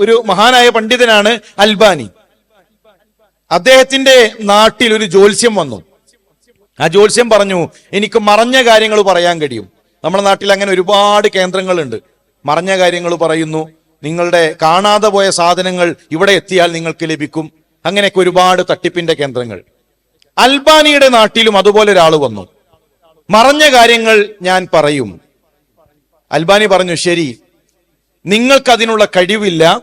ഒരു മഹാനായ പണ്ഡിതനാണ് അൽബാനി. അദ്ദേഹത്തിന്റെ നാട്ടിൽ ഒരു ജോത്സ്യം വന്നു. ആ ജോത്സ്യം പറഞ്ഞു എനിക്ക് മറഞ്ഞ കാര്യങ്ങൾ പറയാൻ കഴിയും. നമ്മുടെ നാട്ടിൽ അങ്ങനെ ഒരുപാട് കേന്ദ്രങ്ങളുണ്ട്. മറഞ്ഞ കാര്യങ്ങൾ പറയുന്നു. നിങ്ങളുടെ കാണാതെ പോയ സാധനങ്ങൾ ഇവിടെ എത്തിയാൽ നിങ്ങൾക്ക് ലഭിക്കും. അങ്ങനെയൊക്കെ ഒരുപാട് തട്ടിപ്പിന്റെ കേന്ദ്രങ്ങൾ. അൽബാനിയുടെ നാട്ടിലും അതുപോലെ ഒരാൾ വന്നു. മറഞ്ഞ കാര്യങ്ങൾ ഞാൻ പറയും. അൽബാനി പറഞ്ഞു ശരി നിങ്ങൾക്കതിനുള്ള കഴിവില്ല.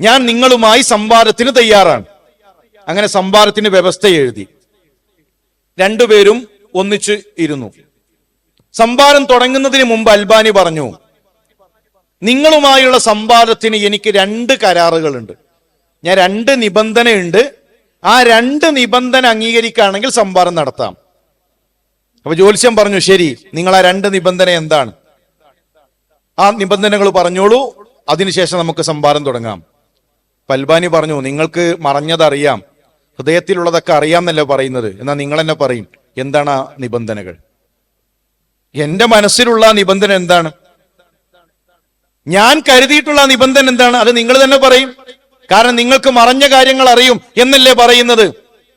ഞാൻ നിങ്ങളുമായി സംവാദത്തിന് തയ്യാറാണ്. അങ്ങനെ സംവാദത്തിന് വ്യവസ്ഥ എഴുതി. രണ്ടുപേരും ഒന്നിച്ച് ഇരുന്നു. സംവാദം തുടങ്ങുന്നതിന് മുമ്പ് അൽബാനി പറഞ്ഞു നിങ്ങളുമായുള്ള സംവാദത്തിന് എനിക്ക് രണ്ട് കരാറുകളുണ്ട്. ഞാൻ രണ്ട് നിബന്ധനയുണ്ട്. ആ രണ്ട് നിബന്ധന അംഗീകരിക്കുകയാണെങ്കിൽ സംവാദം നടത്താം. അപ്പൊ ജ്യോത്സ്യം പറഞ്ഞു ശരി നിങ്ങൾ ആ രണ്ട് നിബന്ധന എന്താണ്? ആ നിബന്ധനകൾ പറഞ്ഞോളൂ. അതിനുശേഷം നമുക്ക് സംഭാരം തുടങ്ങാം. പൽബാനി പറഞ്ഞു നിങ്ങൾക്ക് മറഞ്ഞതറിയാം. ഹൃദയത്തിലുള്ളതൊക്കെ അറിയാമെന്നല്ലേ പറയുന്നത്. എന്നാൽ നിങ്ങൾ തന്നെ പറയും എന്താണ് ആ നിബന്ധനകൾ? എന്റെ മനസ്സിലുള്ള നിബന്ധന എന്താണ്? ഞാൻ കരുതിയിട്ടുള്ള നിബന്ധന എന്താണ്? അത് നിങ്ങൾ തന്നെ പറയും. കാരണം നിങ്ങൾക്ക് മറഞ്ഞ കാര്യങ്ങൾ അറിയും എന്നല്ലേ പറയുന്നത്.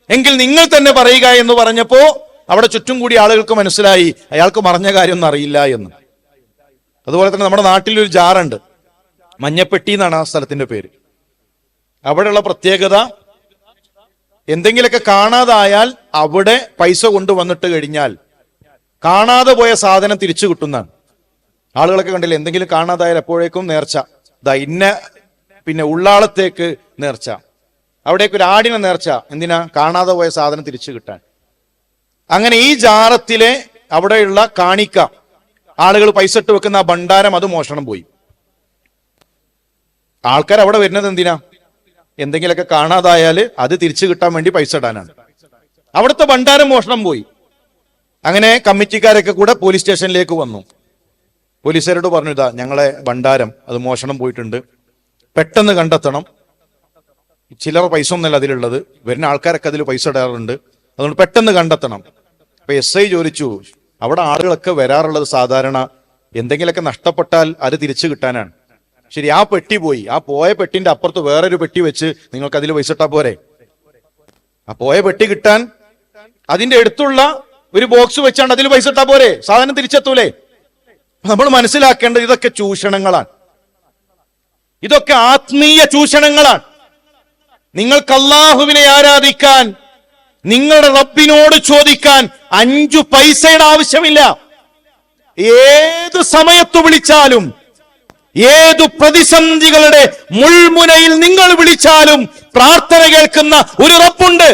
എങ്കിൽ നിങ്ങൾ തന്നെ പറയുക എന്ന് പറഞ്ഞപ്പോ അവിടെ ചുറ്റും കൂടി ആളുകൾക്ക് മനസ്സിലായി അയാൾക്ക് മറഞ്ഞ കാര്യമൊന്നും അറിയില്ല എന്ന്. അതുപോലെ തന്നെ നമ്മുടെ നാട്ടിലൊരു ജാറുണ്ട്. മഞ്ഞപ്പെട്ടി എന്നാണ് ആ സ്ഥലത്തിന്റെ പേര്. അവിടെയുള്ള പ്രത്യേകത എന്തെങ്കിലുമൊക്കെ കാണാതായാൽ അവിടെ പൈസ കൊണ്ടുവന്നിട്ട് കഴിഞ്ഞാൽ കാണാതെ പോയ സാധനം തിരിച്ചു കിട്ടുന്നതാണ്. ആളുകളൊക്കെ കണ്ടില്ല എന്തെങ്കിലും കാണാതായാൽ എപ്പോഴേക്കും നേർച്ച. ദാ ഇന്ന പിന്നെ ഉള്ളാളത്തേക്ക് നേർച്ച. അവിടേക്ക് ഒരു ആടിനെ നേർച്ച. എന്തിനാ? കാണാതെ പോയ സാധനം തിരിച്ചു കിട്ടാൻ. അങ്ങനെ ഈ ജാറത്തിലെ അവിടെയുള്ള കാണിക്ക ആളുകൾ പൈസ ഇട്ട് വെക്കുന്ന ആ ഭണ്ഡാരം അത് മോഷണം പോയി. ആൾക്കാർ അവിടെ വരുന്നത് എന്തിനാ? എന്തെങ്കിലുമൊക്കെ കാണാതായാൽ അത് തിരിച്ചു കിട്ടാൻ വേണ്ടി പൈസ ഇടാനാണ്. അവിടുത്തെ ഭണ്ഡാരം മോഷണം പോയി. അങ്ങനെ കമ്മിറ്റിക്കാരൊക്കെ കൂടെ പോലീസ് സ്റ്റേഷനിലേക്ക് വന്നു. പോലീസുകാരോട് പറഞ്ഞു ഇതാ ഞങ്ങളെ ഭണ്ഡാരം അത് മോഷണം പോയിട്ടുണ്ട്. പെട്ടെന്ന് കണ്ടെത്തണം. ചിലർ പൈസ ഒന്നല്ല അതിലുള്ളത്. വരുന്ന ആൾക്കാരൊക്കെ അതിൽ പൈസ ഇടാറുണ്ട്. അതുകൊണ്ട് പെട്ടെന്ന് കണ്ടെത്തണം. അപ്പൊ എസ് ഐ ചോദിച്ചു അവിടെ ആളുകളൊക്കെ വരാറുള്ളത് സാധാരണ എന്തെങ്കിലുമൊക്കെ നഷ്ടപ്പെട്ടാൽ അത് തിരിച്ചു കിട്ടാനാണ്. ശരി ആ പെട്ടി പോയി. ആ പോയ പെട്ടിന്റെ അപ്പുറത്ത് വേറൊരു പെട്ടി വെച്ച് നിങ്ങൾക്ക് അതിൽ പൈസ ഇട്ടാ പോരെ? ആ പോയ പെട്ടി കിട്ടാൻ അതിന്റെ അടുത്തുള്ള ഒരു ബോക്സ് വെച്ചാണ് അതിൽ പൈസ ഇട്ടാ പോരെ? സാധനം തിരിച്ചെത്തൂലേ? നമ്മൾ മനസ്സിലാക്കേണ്ടത് ഇതൊക്കെ ചൂഷണങ്ങളാണ്. ഇതൊക്കെ ആത്മീയ ചൂഷണങ്ങളാണ്. നിങ്ങൾക്ക് അള്ളാഹുവിനെ ആരാധിക്കാൻ നിങ്ങളുടെ റബ്ബിനോട് ചോദിക്കാൻ അഞ്ചു പൈസയുടെ ആവശ്യമില്ല. ഏത് സമയത്ത് വിളിച്ചാലും ഏതു പ്രതിസന്ധികളുടെ മുൾമുനയിൽ നിങ്ങൾ വിളിച്ചാലും പ്രാർത്ഥന കേൾക്കുന്ന ഒരു റബ്ബുണ്ട്.